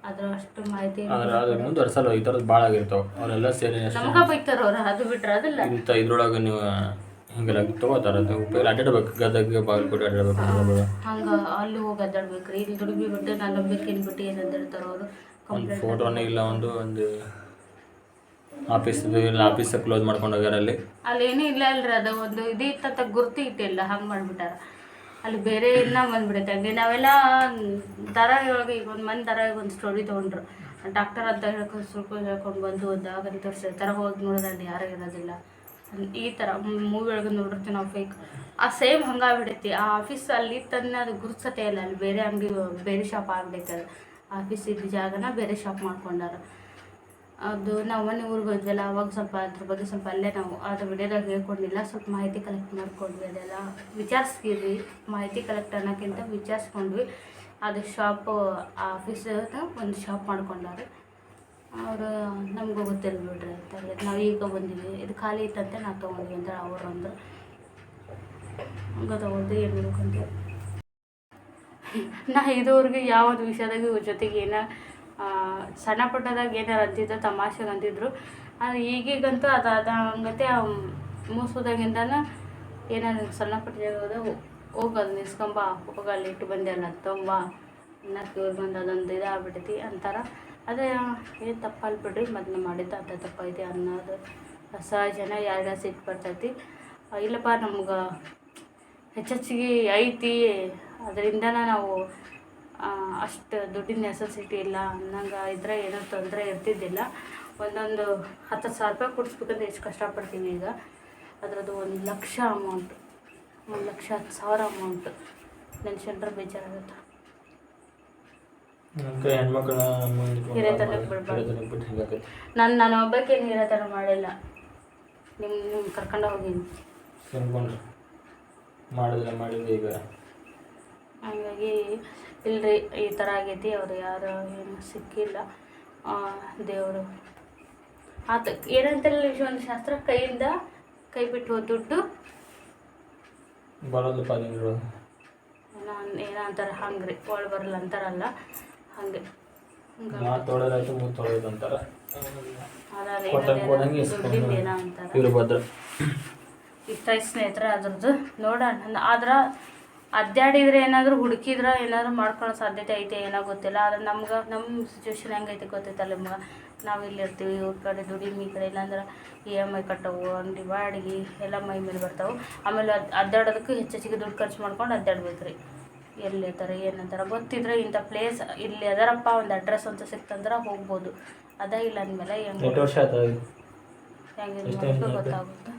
ಅದ್ರ ಅಷ್ಟು ಮಾಹಿತಿ ಮುಂದುವರ್ಸಲ್ಲ ಈ ಥರದ್ದು ಭಾಳ ಆಗಿರ್ತಾವೆ. ಅವರೆಲ್ಲ ಸೇರಿ ನಮ್ಗೆ ಬೈತಾರೆ ಅವ್ರು ಅದು ಬಿಟ್ರೆ ಅದಿಲ್ಲ. ಇಂಥ ಇದ್ರೊಳಗೆ ನೀವು ಹಿಂಗೆಲ್ಲ ತಗೋತಾರ ಅದು ಉಪಯೋಗ ಅಡ್ಡಾಡ್ಬೇಕು ಗದಗ ಬಾಗಲಕೋಟೆ ಅಡ್ಡಾಡ್ಬೇಕು ಅಡ್ಡಾಡ್ಬೇಕು. ಹಂಗೆ ಅಲ್ಲಿ ಹೋಗಿ ಅದ್ದಾಡ್ಬೇಕ್ರಿ ಇಲ್ಲಿ ದುಡಿಮೆ ಬಿಟ್ಟು ನಾನು ನಂಬಿಕೆ ಬಿಟ್ಟು ಏನು ಅಂದಿರ್ತಾರ ಅವರು ಒಂದು ಫೋಟೋನೇ ಇಲ್ಲ ಒಂದು ಒಂದು ಆಫೀಸ್ದು ಇಲ್ಲ ಆಫೀಸ್ ಕ್ಲೋಸ್ ಮಾಡ್ಕೊಂಡು ಹೋಗ್ಯಾರ ಅಲ್ಲಿ. ಅಲ್ಲಿ ಏನೂ ಇಲ್ಲ ಅಲ್ರಿ ಅದು ಒಂದು ಇದು ಇತ್ತ ಗುರ್ತು ಇಟ್ಟಿಲ್ಲ ಹಂಗೆ ಮಾಡ್ಬಿಟ್ಟಾರ. ಅಲ್ಲಿ ಬೇರೆ ಇನ್ನ ಬಂದ್ಬಿಡುತ್ತೆ. ಹಂಗೆ ನಾವೆಲ್ಲ ಧಾರಾವಾಹಿ ಒಳಗೆ ಈಗ ಒಂದು ಮಂದಿ ಧಾರಾವಾಹಿ ಒಂದು ಸ್ಟೋರಿ ತೊಗೊಂಡ್ರು. ಡಾಕ್ಟರ್ ಅಂತ ಹೇಳ್ಕೊಂಡು ಸುಳ್ಕೊಂಡು ಹೇಳ್ಕೊಂಡು ಬಂದು ಒಂದು ಆಗಲಿ ತೋರಿಸಿರ್ತಾರೆ. ಹೋಗಿ ನೋಡಿದ್ರೆ ಅಲ್ಲಿ ಯಾರೂ ಇರೋದಿಲ್ಲ. ಈ ಥರ ಮೂವಿ ಒಳಗೆ ನೋಡಿರ್ತೀವಿ ನಾವು ಫೇಕ್ ಆ ಸೇಮ್ ಹಂಗಾಗ್ಬಿಡೈತಿ ಆ ಆಫೀಸ್ ಅಲ್ಲಿ ತನ್ನ ಅದು ಗುರುಸತೆ ಇಲ್ಲ ಅಲ್ಲಿ ಬೇರೆ ಅಂಗಡಿ, ಬೇರೆ ಶಾಪ್ ಆಗ್ಬೇಕಲ್ಲ ಅದು. ಆಫೀಸ್ ಇದ್ದ ಜಾಗನ ಬೇರೆ ಶಾಪ್ ಮಾಡ್ಕೊಂಡಾರ. ಅದು ನಾವು ಮನೆ ಊರಿಗೆ ಹೋದ್ವಲ್ಲ, ಅವಾಗ ಸ್ವಲ್ಪ ಅದ್ರ ಬಗ್ಗೆ ಸ್ವಲ್ಪ ಅಲ್ಲೇ ನಾವು ಅದ್ರ ವಿಡಿಯೋದಾಗ ಹೇಳ್ಕೊಂಡಿಲ್ಲ, ಸ್ವಲ್ಪ ಮಾಹಿತಿ ಕಲೆಕ್ಟ್ ಮಾಡ್ಕೊಂಡ್ವಿ ಅದೆಲ್ಲ. ವಿಚಾರಿಸ್ತೀವಿ, ಮಾಹಿತಿ ಕಲೆಕ್ಟ್ ಅನ್ನೋಕ್ಕಿಂತ ವಿಚಾರಿಸ್ಕೊಂಡ್ವಿ. ಅದು ಶಾಪು ಆಫೀಸ್ ಒಂದು ಶಾಪ್ ಮಾಡ್ಕೊಂಡಾರೆ. ಅವರು, ನಮಗೂ ಗೊತ್ತಿಲ್ಲ ಬಿಡ್ರಿ ಅಂತ ಹೇಳಿದ್ರು ನಾವು ಈಗ ಬಂದಿವಿ ಇದು ಖಾಲಿ ಇತ್ತಂತೆ, ನಾವು ತೊಗೊಂಡ್ವಿ ಅಂತ ಅವ್ರು ಅಂದರು. ಹಂಗೆ ತೊಗೊಂಡು ಏನು ಮಾಡ್ಕೊಂತೀವಿ ನಾ ಇದುವರೆಗೆ ಯಾವ್ದು ವಿಷಯದಾಗ ಇವ್ರ ಜೊತೆಗೆ ಏನ ಸಣ್ಣ ಪುಟ್ಟದಾಗ ಏನಾರು ಅಂತಿದ್ರು ತಮಾಷೆಗೆ ಅಂತಿದ್ರು. ಆದ್ರೆ ಈಗೀಗಂತೂ ಅದು ಅದು ಹಂಗತೆ ಏನಾದ್ರು ಸಣ್ಣ ಪುಟ್ಟ ಜಾಗದ ಹೋಗಲ್ಲ ನಿಸ್ಕೊಂಬ, ಹೋಗ ಅಲ್ಲಿ ಇಟ್ಟು ಬಂದೆ ಅಲ್ಲ ತೊಂಬ ಇನ್ನಕ್ಕೆ ಇವ್ರು ಬಂದು ಅದೊಂದು ಇದಾಗ್ಬಿಟ್ಟೈತಿ ಅಂತಾರ. ಅದೇ ಏನು ತಪ್ಪಲ್ಲ ಬಿಡ್ರಿ ಮೊದಲು ಮಾಡಿದ್ದು ಅಂತ ತಪ್ಪೈತಿ ಅನ್ನೋದು. ಸಹಜನ ಯಾರಿಗ ಸಿಟ್ಟು ಬರ್ತೈತಿ. ಇಲ್ಲಪ್ಪ, ನಮ್ಗೆ ಹೆಚ್ಚೆಚ್ಚಿಗೆ ಐತಿ. ಅದರಿಂದ ನಾವು ಅಷ್ಟು ದುಡ್ಡಿನ ನೆಸಸಿಟಿ ಇಲ್ಲ. ಅನ್ನಂಗೆ ಇದ್ರೆ ಏನೋ ತೊಂದರೆ ಇರ್ತಿದ್ದಿಲ್ಲ. ಒಂದೊಂದು ಹತ್ತು ಸಾವಿರ ರೂಪಾಯಿ ಕೊಡಿಸ್ಬೇಕಂದ್ರೆ ಎಷ್ಟು ಕಷ್ಟಪಡ್ತೀನಿ ಈಗ. ಅದರದ್ದು ಒಂದು ಲಕ್ಷ ಅಮೌಂಟ್ ಒಂದು ಲಕ್ಷ ಹತ್ತು ಸಾವಿರ ಅಮೌಂಟ್ ನೆನ್ಸ್ಕೊಂಡ್ರೆ ಬೇಜಾರಾಗುತ್ತೆ. ಹೆಣ್ಮಕ್ಳನ್ನ ಹಿರೇತನಕ್ಕೆ ಬಿಡ್ಬಾರ್ದು. ನಾನು ನಾನು ಒಬ್ಬಕ್ಕೆ ನೀರ ಥರ ಮಾಡಿಲ್ಲ. ನಿಮ್ಮ ನಿಮ್ಮ ಕರ್ಕೊಂಡು ಹೋಗೀನಿ. ಮಾಡಿದ್ರೆ ಮಾಡಿದ್ರೆ ಈಗ. ಹಾಗಾಗಿ ಇಲ್ರಿ ಈ ಥರ ಆಗೈತಿ ಅವ್ರು ಯಾರು ಏನು ಸಿಕ್ಕಿಲ್ಲ. ದೇವರು. ಆತ ಏನಂತಲ್ಲ ಒಂದು ಶಾಸ್ತ್ರ? ಕೈಯಿಂದ ಕೈ ಬಿಟ್ಟು ಹೋದ ದುಡ್ಡು. ಬರೋದಪ್ಪ ನಾನು ಏನೋ ಹಂಗ್ರಿ ಒಳ ಬರಲ್ಲ ಅಂತಾರಲ್ಲ. ಹಾಗೆ. ಮಾತು ತೊಳೆದಾಯ್ತು ಮೂರು ತೊಳೆದು ಅಂತಾರೆ. ಅದಾದ ಕೊಟ್ಟಂಗೆ ಕೊಡಂಗೆ ಇಸ್ಕೊಂಡು ಏನೋ ಅಂತಾರೆ. ಇವ್ರು ಭದ್ರ ಇಷ್ಟ ಸ್ನೇಹಿತರೆ ಅದ್ರದ್ದು ನೋಡೋಣ. ಆದ್ರೆ ಅಡ್ಡಾಡಿದ್ರೆ ಏನಾದರೂ ಹುಡುಕಿದ್ರೆ ಏನಾದರೂ ಮಾಡ್ಕೊಳ್ಳೋ ಸಾಧ್ಯತೆ ಐತೆ ಏನೋ ಗೊತ್ತಿಲ್ಲ. ಆದ್ರೆ ನಮ್ಗೆ ನಮ್ಮ ಸಿಚುವೇಶನ್ ಹೆಂಗೈತೆ ಗೊತ್ತೈತಲ್ಲ ನಿಮ್ಗೆ? ನಾವು ಇಲ್ಲಿ ಇರ್ತೀವಿ ಇವ್ರ ಕಡೆ ದುಡಿಮೆ ಈ ಕಡೆ ಇಲ್ಲಾಂದ್ರೆ ಇ ಎಂ ಐ ಕಟ್ಟವು ಅಂಗಡಿ ಬಾಡಿಗೆ ಎಲ್ಲ ಮೈ ಮೇಲೆ ಬರ್ತಾವೆ. ಆಮೇಲೆ ಅದು ಅಡ್ಡಾಡೋದಕ್ಕೆ ಹೆಚ್ಚೆಚ್ಚಿಗೆ ದುಡ್ಡು ಖರ್ಚು ಮಾಡ್ಕೊಂಡು ಅಡ್ಡಾಡ್ಬೇಕು ರೀ ಎಲ್ಲಿ ಥರ ಏನಂತಾರೆ ಗೊತ್ತಿದ್ರೆ ಇಂಥ ಪ್ಲೇಸ್ ಇಲ್ಲಿ ಅದರಪ್ಪ ಒಂದು ಅಡ್ರೆಸ್ ಅಂತ ಸಿಕ್ತಂದ್ರೆ ಹೋಗ್ಬೋದು. ಅದ ಇಲ್ಲ ಅಂದಮೇಲೆ ಹೆಂಗೆ ಹೆಂಗೆ ಗೊತ್ತಾಗುತ್ತೆ.